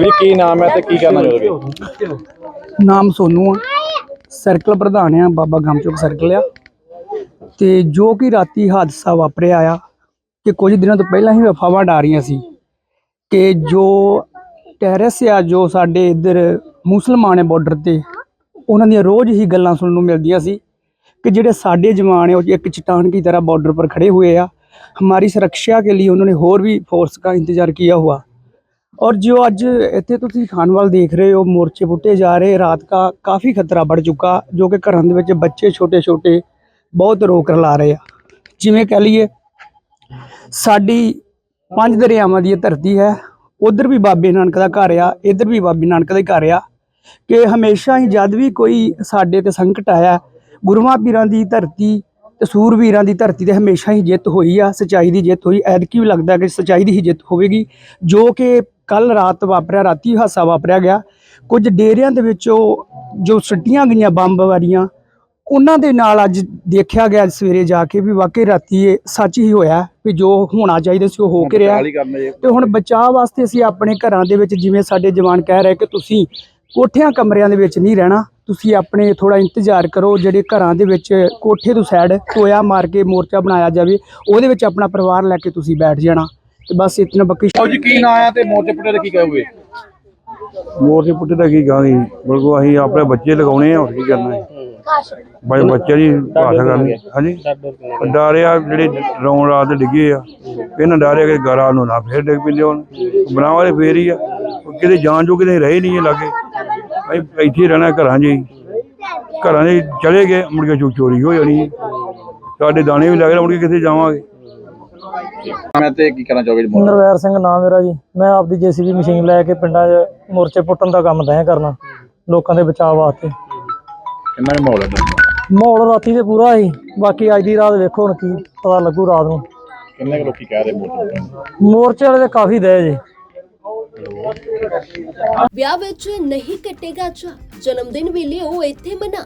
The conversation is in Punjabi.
ਜੀ ਕੀ ਨਾਮ ਹੈ ਤੇ ਕੀ ਕਰਨਾ ਚਾਹੋਗੇ ਨਾਮ ਸੋਨੂ ਆ ਸਰਕਲ ਪ੍ਰਧਾਨ ਆ ਬਾਬਾ ਗਮਚੁਕ ਸਰਕਲ ਆ ਤੇ ਜੋ ਕਿ ਰਾਤੀ ਹਾਦਸਾ ਵਾਪਰਿਆ ਆ ਕਿ ਕੁਝ ਦਿਨਾਂ ਤੋਂ ਪਹਿਲਾਂ ਹੀ ਅਫਵਾਹਾਂ ਡਾ ਰਹੀਆਂ ਸੀ ਕਿ ਜੋ ਟੈਰਸ ਆ ਜੋ ਸਾਡੇ ਇੱਧਰ ਮੁਸਲਮਾਨ ਹੈ ਬਾਰਡਰ ਤੇ ਉਹਨਾਂ ਦੀਆਂ ਰੋਜ਼ ਹੀ ਗੱਲਾਂ ਸੁਣਨ ਨੂੰ ਮਿਲਦੀਆਂ ਸੀ ਕਿ ਜਿਹੜੇ ਸਾਡੇ ਜਵਾਨ ਹੈ ਉਹ ਇੱਕ चट्टान की तरह बॉर्डर पर खड़े हुए हैं हमारी सुरक्षा के लिए उन्होंने और भी फोर्स का इंतजार किया हुआ और जो ਅੱਜ ਇੱਥੇ ਤੁਸੀਂ ਖਾਨਵਾਲ ਦੇਖ ਰਹੇ ਹੋ ਮੋਰਚੇ ਪੁੱਟੇ ਜਾ ਰਹੇ ਰਾਤ ਦਾ ਕਾਫੀ ਖਤਰਾ ਵੱਧ ਚੁੱਕਾ ਜੋ ਕਿ ਘਰਾਂ ਦੇ ਵਿੱਚ ਬੱਚੇ ਛੋਟੇ ਛੋਟੇ ਬਹੁਤ ਰੋ ਲਾ ਰਹੇ ਆ ਜਿਵੇਂ ਕਹਿ ਲਈਏ ਸਾਡੀ ਪੰਜ ਦਰਿਆਵਾਂ ਦੀ ਇਹ ਧਰਤੀ ਹੈ ਉਧਰ ਵੀ ਬਾਬੇ ਨਾਨਕ ਦਾ ਘਰ ਆ ਇੱਧਰ ਵੀ ਬਾਬੇ ਨਾਨਕ ਦਾ ਹੀ ਘਰ ਆ ਕਿ ਹਮੇਸ਼ਾ ਹੀ ਜਦ ਵੀ ਕੋਈ ਸਾਡੇ ਤੇ ਸੰਕਟ ਆਇਆ ਗੁਰੂਆਂ ਪੀਰਾਂ ਦੀ ਧਰਤੀ ਤੇ ਸੂਰਵੀਰਾਂ ਦੀ ਧਰਤੀ ਤੇ ਹਮੇਸ਼ਾ ਹੀ ਜਿੱਤ ਹੋਈ ਆ ਸਚਾਈ ਦੀ ਜਿੱਤ ਹੋਈ ਐਤਕੀ ਵੀ ਲੱਗਦਾ ਕਿ ਸਚਾਈ ਦੀ ਹੀ ਜਿੱਤ ਹੋਵੇਗੀ ਜੋ ਕਿ ਕੱਲ ਰਾਤ ਵਾਪਰਿਆ ਰਾਤੀ ਹਾਸਾ ਵਾਪਰਿਆ ਗਿਆ। ਕੁਝ ਡੇਰਿਆਂ ਦੇ ਵਿੱਚੋਂ ਜੋ ਸੱਟੀਆਂ ਗਈਆਂ ਬੰਬ ਵਾਰੀਆਂ ਉਹਨਾਂ ਦੇ ਨਾਲ ਅੱਜ ਦੇਖਿਆ ਗਿਆ ਸਵੇਰੇ ਜਾ ਕੇ ਵੀ ਵਾਕਈ ਰਾਤੀ ਇਹ ਸੱਚ ਹੀ ਹੋਇਆ ਵੀ ਜੋ ਹੋਣਾ ਚਾਹੀਦਾ ਸੀ ਉਹ ਹੋ ਕੇ ਰਿਹਾ। ਤੇ ਹੁਣ ਬਚਾਅ ਵਾਸਤੇ ਅਸੀਂ ਆਪਣੇ ਘਰਾਂ ਦੇ ਵਿੱਚ ਜਿਵੇਂ ਸਾਡੇ ਜਵਾਨ ਕਹਿ ਰਹੇ ਕਿ ਤੁਸੀਂ ਕੋਠਿਆਂ ਕਮਰਿਆਂ ਦੇ ਵਿੱਚ ਨਹੀਂ ਰਹਿਣਾ ਤੁਸੀਂ ਆਪਣੇ ਥੋੜਾ ਇੰਤਜ਼ਾਰ ਕਰੋ ਜਿਹੜੇ ਘਰਾਂ ਦੇ ਵਿੱਚ ਕੋਠੇ ਤੋਂ ਸਾਈਡ ਟੋਇਆ ਮਾਰ ਕੇ ਮੋਰਚਾ ਬਣਾਇਆ ਜਾਵੇ ਉਹਦੇ ਵਿੱਚ ਆਪਣਾ ਪਰਿਵਾਰ ਲੈ ਕੇ ਤੁਸੀਂ ਬੈਠ ਜਾਣਾ। ਤੇ ਬਸ ਇਤਨਾ ਬੱਕੀ ਆਓ ਜੀ ਕੀ ਨਾਂ ਹੈ ਤੇ ਮੋਰਚੇ ਪੁੱਟੇ ਦਾ ਕੀ ਕਹੋਗੇ? ਮੋਰਚੇ ਪੁੱਟੇ ਦਾ ਕੀ ਕਹਾਂਗੇ ਬਲਕੋ ਅਸੀਂ ਆਪਣੇ ਬੱਚੇ ਲਗਾਉਣੇ ਆ ਹੋਰ ਕੀ ਕਰਨਾ ਹੈ ਬਾਈ ਬੱਚੇ ਦੀ ਭਾਸ਼ਾ ਕਰਨੀ। ਹਾਂਜੀ? ਡਾਰਿਆ ਜਿਹੜੇ ਰੌਣ ਰਾਤ ਦੇ ਡਿੱਗੇ ਆ ਇਹਨਾਂ ਡਾਰਿਆ ਕਿ ਗਾਰਾ ਨੂੰ ਨਾ ਫੇਰ ਡਿੱਗ ਪਿੰਦੇ ਹੁਣ। ਬਣਾਵਾਲੇ ਫੇਰ ਹੀ ਆ। ਕਿਤੇ ਜਾਣ ਜੋ ਕਿਤੇ ਰਹੇ ਨਹੀਂ ਇਹ ਲਾਗੇ। ਅਸੀਂ ਇੱਥੇ ਰਹਿਣਾ ਘਰਾਂ 'ਚ ਹੀ। ਘਰਾਂ 'ਚ ਚਲੇ ਗਏ ਮੁੜ ਕੇ ਚੋ- ਚੋਰੀ ਹੋ ਜਾਣੀ। ਸਾਡੇ ਦਾਣੇ ਵੀ ਲੱਗ ਰਹੇ ਮੁੜ ਕੇ ਕਿੱਥੇ ਜਾਵਾਂਗੇ? ਮੈਂ ਤੇ ਕੀ ਕਰਨਾ ਚਾਹੋਗੇ ਜੀ ਮੋਰਚੇ ਨਰਵੈਰ ਸਿੰਘ ਨਾਮ ਮੇਰਾ ਜੀ। ਮੈਂ ਆਪਦੀ ਜੀਸੀਬੀ ਮਸ਼ੀਨ ਲੈ ਕੇ ਪਿੰਡਾਂ 'ਚ ਮੋਰਚੇ ਪੁੱਟਣ ਦਾ ਕੰਮ ਤੈਅ ਕਰਨਾ ਲੋਕਾਂ ਦੇ ਬਚਾਅ ਵਾਸਤੇ। ਕਿੰਨਾ ਕੁ ਮਾਹੌਲ ਹੈ? ਮਾਹੌਲ ਰਾਤੀ ਤੇ ਪੂਰਾ ਸੀ ਬਾਕੀ ਅੱਜ ਦੀ ਰਾਤ ਵੇਖੋ ਹੁਣ ਕੀ ਪਤਾ ਲੱਗੂ ਰਾਤ ਨੂੰ। ਕਿੰਨੇ ਕੁ ਲੋਕੀ ਕਹਿ ਰਹੇ ਮੋਰਚੇ ਨੂੰ? ਵਾਲੇ ਤੇ ਕਾਫੀ ਦਏ ਜੀ। ਵਿਆਹ ਵਿੱਚ ਨਹੀਂ ਕੱਟੇਗਾ ਚਾ ਜਨਮ ਦਿਨ ਵੀ ਲਿਓ ਇੱਥੇ ਮਨਾ।